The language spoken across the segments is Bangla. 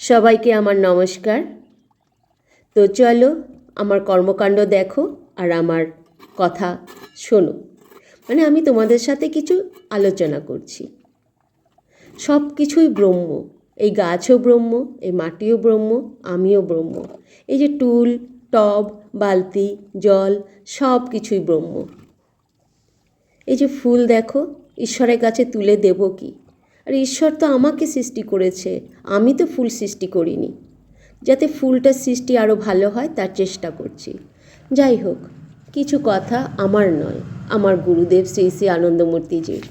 সবাইকে আমার নমস্কার। তো চলো আমার কর্মকাণ্ড দেখো আর আমার কথা শোনো। মানে আমি তোমাদের সাথে কিছু আলোচনা করছি। সব কিছুই ব্রহ্ম। এই গাছও ব্রহ্ম, এই মাটিও ব্রহ্ম, আমিও ব্রহ্ম। এই যে টুল, টব, বালতি, জল, সব কিছুই ব্রহ্ম। এই যে ফুল দেখো, ঈশ্বরের কাছে তুলে দেব কি? আর ঈশ্বর তো আমাকে সৃষ্টি করেছে, আমি তো ফুল সৃষ্টি করিনি। যাতে ফুলটার সৃষ্টি আরও ভালো হয়, তার চেষ্টা করছি। যাই হোক, কিছু কথা আমার নয়, আমার গুরুদেব শ্রী শ্রী আনন্দমূর্তিজির।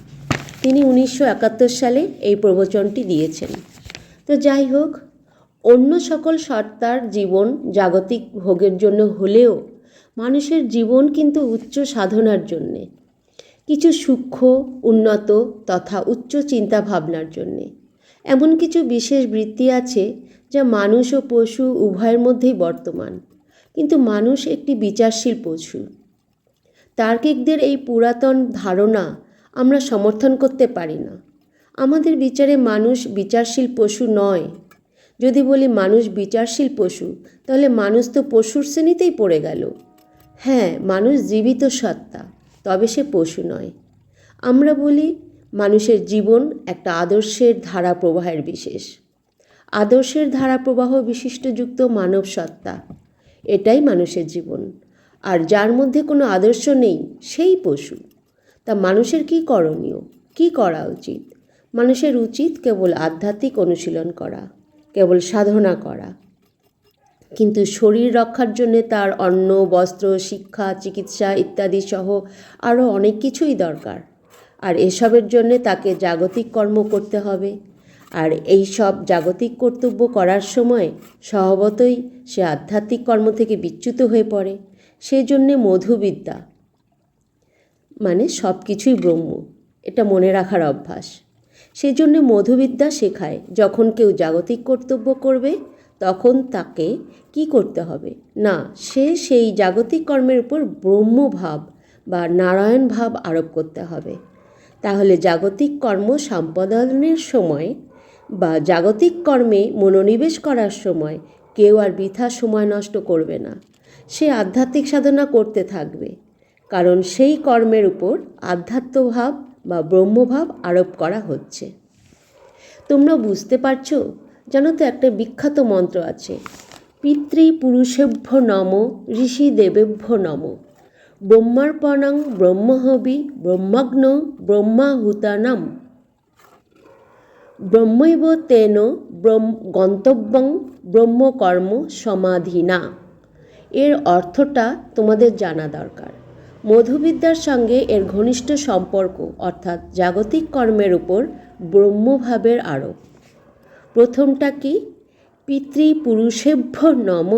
তিনি উনিশশো একাত্তর সালে এই প্রবচনটি দিয়েছেন। তো যাই হোক, অন্য সকল সত্তার জীবন জাগতিক ভোগের জন্য হলেও মানুষের জীবন কিন্তু উচ্চ সাধনার জন্যে। কিছু সূক্ষ্ম, উন্নত তথা উচ্চ চিন্তা ভাবনার জন্যে। এমন কিছু বিশেষ বৃত্তি আছে যা মানুষ ও পশু উভয়ের মধ্যেই বর্তমান, কিন্তু মানুষ একটি বিচারশীল পশু। তার্কিকদের এই পুরাতন ধারণা আমরা সমর্থন করতে পারি না। আমাদের বিচারে মানুষ বিচারশীল পশু নয়। যদি বলি মানুষ বিচারশীল পশু, তাহলে মানুষ তো পশুর শ্রেণীতেই পড়ে গেল। হ্যাঁ মানুষ জীবিত সত্তা। তবে সে পশু নয়। আমরা বলি মানুষের জীবন একটা আদর্শের ধারা প্রবাহের বিশেষ। আদর্শের ধারা প্রবাহ বিশিষ্টযুক্ত মানব সত্তা এটাই মানুষের জীবন। আর যার মধ্যে কোনো আদর্শ নেই, সেই পশু। তা মানুষের কি করণীয়? কি করা উচিত? মানুষের উচিত কেবল আধ্যাত্মিক অনুশীলন করা, কেবল সাধনা করা। কিন্তু শরীর রক্ষার জন্যে তার অন্ন, বস্ত্র, শিক্ষা, চিকিৎসা ইত্যাদি সহ আরও অনেক কিছুই দরকার। আর এসবের জন্যে তাকে জাগতিক কর্ম করতে হবে। আর এই সব জাগতিক কর্তব্য করার সময় স্বভাবতই সে আধ্যাত্মিক কর্ম থেকে বিচ্যুত হয়ে পড়ে। সেই জন্যে মধুবিদ্যা মানে সব কিছুই ব্রহ্ম। এটা মনে রাখার অভ্যাস। সেই জন্য মধুবিদ্যা শেখায় যখন কেউ জাগতিক কর্তব্য করবে তখন তাকে কি করতে হবে? না, সে সেই জাগতিক কর্মের উপর ব্রহ্মভাব বা নারায়ণ ভাব আরোপ করতে হবে। তাহলে জাগতিক কর্ম সম্পাদনের সময় বা জাগতিক কর্মে মনোনিবেশ করার সময় কেউ আর বৃথা সময় নষ্ট করবে না। সে আধ্যাত্মিক সাধনা করতে থাকবে। কারণ সেই কর্মের উপর আধ্যাত্মভাব বা ব্রহ্মভাব আরোপ করা হচ্ছে। তোমরা বুঝতে পারছ? জানো তো একটা বিখ্যাত মন্ত্র আছে। পিতৃ পুরুষেভ্য নম, ঋষি দেবেভ্য নম। ব্রহ্মার্পণং ব্রহ্মহবি, ব্রহ্মগ্ন ব্রহ্মাহুতানাম। ব্রহ্মৈব তেন, ব্রহ্ম গন্তব্যং ব্রহ্মকর্ম সমাধিনা। এর অর্থটা তোমাদের জানা দরকার। মধুবিদ্যার সঙ্গে এর ঘনিষ্ঠ সম্পর্ক, অর্থাৎ জাগতিক কর্মের উপর ব্রহ্মভাবের আরোপ। প্রথমটা কি? পিতৃপুরুষেভ্য নম।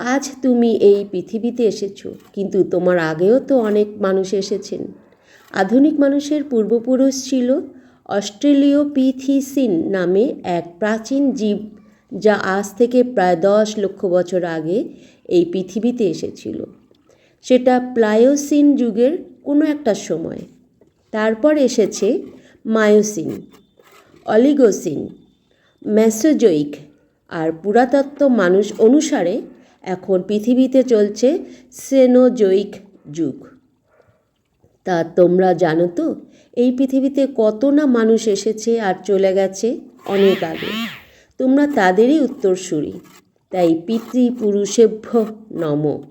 আজ তুমি এই পৃথিবীতে এসেছ, কিন্তু তোমার আগেও তো অনেক মানুষ এসেছেন। আধুনিক মানুষের পূর্বপুরুষ ছিল অস্ট্রেলীয় পিথিসিন নামে এক প্রাচীন জীব, যা আজ থেকে প্রায় দশ লক্ষ বছর আগে এই পৃথিবীতে এসেছিল। সেটা প্লায়োসিন যুগের কোনো একটা সময়। তারপর এসেছে মায়োসিন, অলিগোসিন ম্যাসোজোইক আর পুরাতত্ত্ব মানুষ অনুসারে এখন পৃথিবীতে চলছে সেনোজোইক যুগ। তা তোমরা জানো তো, এই পৃথিবীতে কত না মানুষ এসেছে আর চলে গেছে অনেক আগে। তোমরা তাদেরই উত্তরসূরি। তাই পিতৃপুরুষেভ্য নম।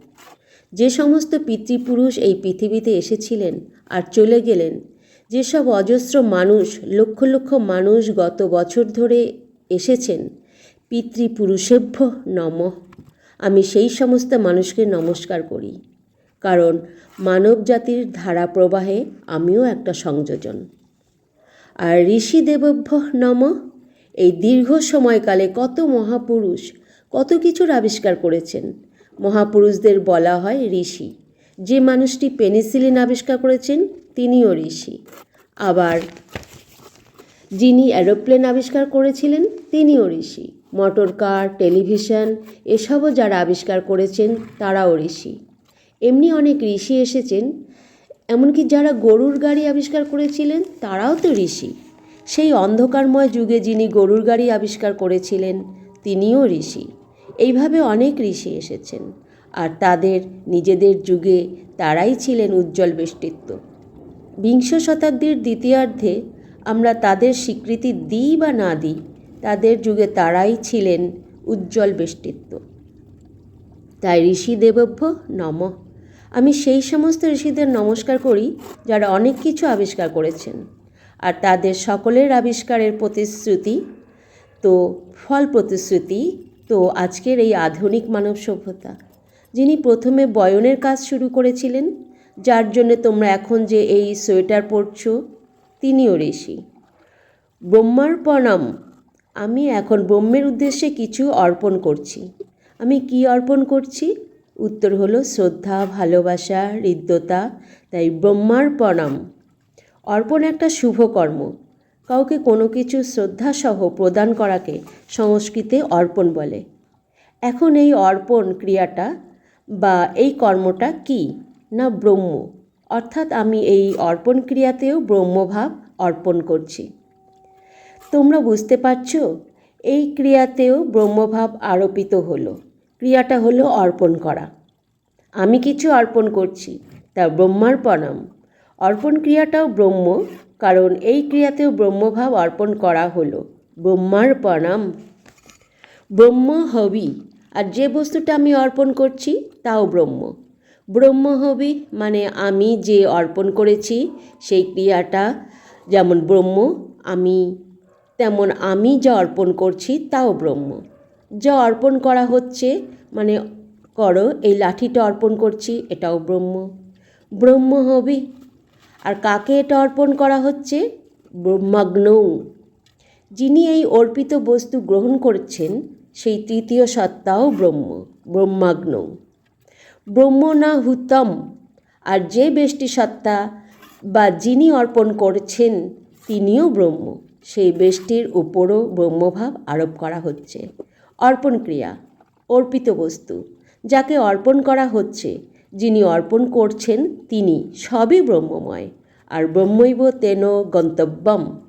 যে সমস্ত পিতৃপুরুষ এই পৃথিবীতে এসেছিলেন আর চলে গেলেন, যেসব অজস্র মানুষ, লক্ষ লক্ষ মানুষ গত বছর ধরে এসেছেন। পিতৃপুরুষেভ্য নম। আমি সেই সমস্ত মানুষকে নমস্কার করি। কারণ মানব জাতির ধারা প্রবাহে আমিও একটা সংযোজন। আর ঋষি দেবভ্য নম। এই দীর্ঘ সময়কালে কত মহাপুরুষ কত কিছুর আবিষ্কার করেছেন। মহাপুরুষদের বলা হয় ঋষি। যে মানুষটি পেনিসিলিন আবিষ্কার করেছেন তিনিও ঋষি। আবার যিনি অ্যারোপ্লেন আবিষ্কার করেছিলেন, তিনিও ঋষি। মোটর কার, টেলিভিশন, এসবও যারা আবিষ্কার করেছেন, তারাও ঋষি। এমনি অনেক ঋষি এসেছেন, এমনকি যারা গরুর গাড়ি আবিষ্কার করেছিলেন, তারাও তো ঋষি। সেই অন্ধকারময় যুগে যিনি গরুর গাড়ি আবিষ্কার করেছিলেন, তিনিও ঋষি। এইভাবে অনেক ঋষি এসেছেন, আর তাদের নিজেদের যুগে তারাই ছিলেন উজ্জ্বল ব্যক্তিত্ব বিংশ শতাব্দীর দ্বিতীয়ার্ধে আমরা তাদের স্বীকৃতি দিই বা না দিই, তাদের যুগে তারাই ছিলেন উজ্জ্বল ব্যক্তিত্ব তাই ঋষি দেবভ্য নম। আমি সেই সমস্ত ঋষিদের নমস্কার করি, যারা অনেক কিছু আবিষ্কার করেছেন। আর তাদের সকলের আবিষ্কারের প্রতিশ্রুতি তো, ফল প্রতিশ্রুতি তো, আজকের এই আধুনিক মানব সভ্যতা। যিনি প্রথমে বয়নের কাজ শুরু করেছিলেন, যার জন্য তোমরা এখন যে এই সোয়েটার পরছো তিনিও ঋষি। ব্রহ্মার প্রণাম আমি এখন ব্রহ্মের উদ্দেশ্যে কিছু অর্পণ করছি। আমি কি অর্পণ করছি? উত্তর হলো শ্রদ্ধা, ভালোবাসা, হৃদ্যতা, তাই ব্রহ্মার প্রণাম অর্পণ একটা শুভ কর্ম। কাউকে কোনো কিছু শ্রদ্ধাসহ প্রদান করাকে সংস্কৃতে অর্পণ বলে। এখন এই অর্পণ ক্রিয়াটা বা এই কর্মটা কি? না ব্রহ্ম? অর্থাৎ আমি এই অর্পণ ক্রিয়াতেও ব্রহ্মভাব অর্পণ করছি। তোমরা বুঝতে পারছ, এই ক্রিয়াতেও ব্রহ্মভাব আরোপিত হলো। ক্রিয়াটা হলো অর্পণ করা। আমি কিছু অর্পণ করছি, তা ব্রহ্মার প্রণাম অর্পণ ক্রিয়াটাও ব্রহ্ম, কারণ এই ক্রিয়াতেও ব্রহ্মভাব অর্পণ করা হলো। ব্রহ্মার প্রণাম ব্রহ্ম হবি, আর যে বস্তুটা আমি অর্পণ করছি, তাও ব্রহ্ম। ব্রহ্ম হবি মানে আমি যে অর্পণ করেছি, সেই ক্রিয়াটা যেমন ব্রহ্ম, আমি তেমন আমি যা অর্পণ করছি, তাও ব্রহ্ম। যা অর্পণ করা হচ্ছে মানে করো, এই লাঠিটা অর্পণ করছি, এটাও ব্রহ্ম। ব্রহ্ম হবি। আর কাকে এটা অর্পণ করা হচ্ছে? ব্রহ্মাগ্নৌ। যিনি এই অর্পিত বস্তু গ্রহণ করছেন, সেই তৃতীয় সত্তাও ব্রহ্ম, ব্রহ্মাগ্নৌ। ব্রহ্ম না হুতম আর যে বেষ্টি সত্তা বা যিনি অর্পণ করছেন, তিনিও ব্রহ্ম। সেই বেষ্টির উপরও ব্রহ্মভাব আরোপ করা হচ্ছে। অর্পণ ক্রিয়া, অর্পিত বস্তু। যাকে অর্পণ করা হচ্ছে, যিনি অর্পণ করছেন, তিনি সবই ব্রহ্মময়। আর ব্রহ্মৈব তেন গন্তব্যম।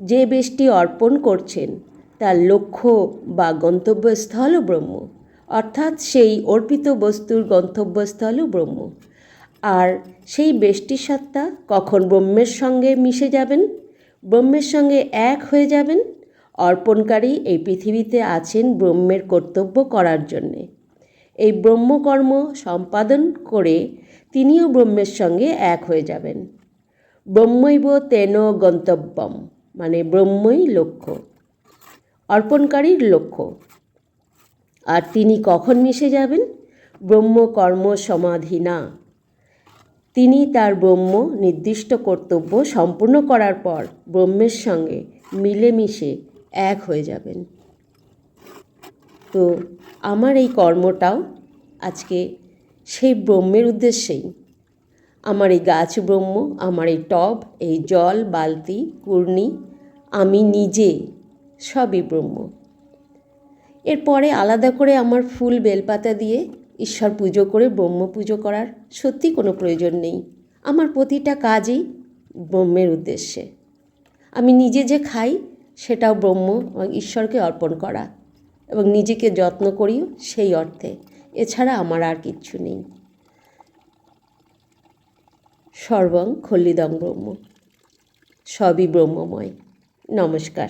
যে বেষ্টি অর্পণ করছেন, তার লক্ষ্য বা গন্তব্যস্থলও ব্রহ্ম। অর্থাৎ সেই অর্পিত বস্তুর গন্তব্যস্থলও ব্রহ্ম। আর সেই সত্তা কখন ব্রহ্মের সঙ্গে মিশে যাবেন? ব্রহ্মের সঙ্গে এক হয়ে যাবেন? অর্পণকারী এই পৃথিবীতে আছেন ব্রহ্মের কর্তব্য করার জন্যে। এই ব্রহ্মকর্ম সম্পাদন করে তিনিও ব্রহ্মের সঙ্গে এক হয়ে যাবেন। ব্রহ্মৈব তেন গন্তব্যম মানে ব্রহ্মই লক্ষ্য। অর্পণকারীর লক্ষ্য। আর তিনি কখন মিশে যাবেন? ব্রহ্মকর্ম সমাধি না। তিনি তার ব্রহ্ম নির্দিষ্ট কর্তব্য সম্পূর্ণ করার পর ব্রহ্মের সঙ্গে মিলেমিশে এক হয়ে যাবেন। তো আমার এই কর্মটাও আজকে সেই ব্রহ্মের উদ্দেশ্যেই। আমার এই গাছ ব্রহ্ম, আমার এই টব, এই জল, বালতি কুর্নি আমি নিজে সবই ব্রহ্ম। এরপরে আলাদা করে আমার ফুল বেলপাতা দিয়ে ঈশ্বর পুজো করে ব্রহ্ম পুজো করার সত্যি কোনো প্রয়োজন নেই। আমার প্রতিটা কাজই ব্রহ্মের উদ্দেশ্যে। আমি নিজে যে খাই, সেটাও ব্রহ্ম ঈশ্বরকে অর্পণ করা এবং নিজেকে যত্ন করিও সেই অর্থে। এছাড়া আমার আর কিচ্ছু নেই। সর্বং খল্লিদং ব্রহ্ম। সবই ব্রহ্মময়। নমস্কার।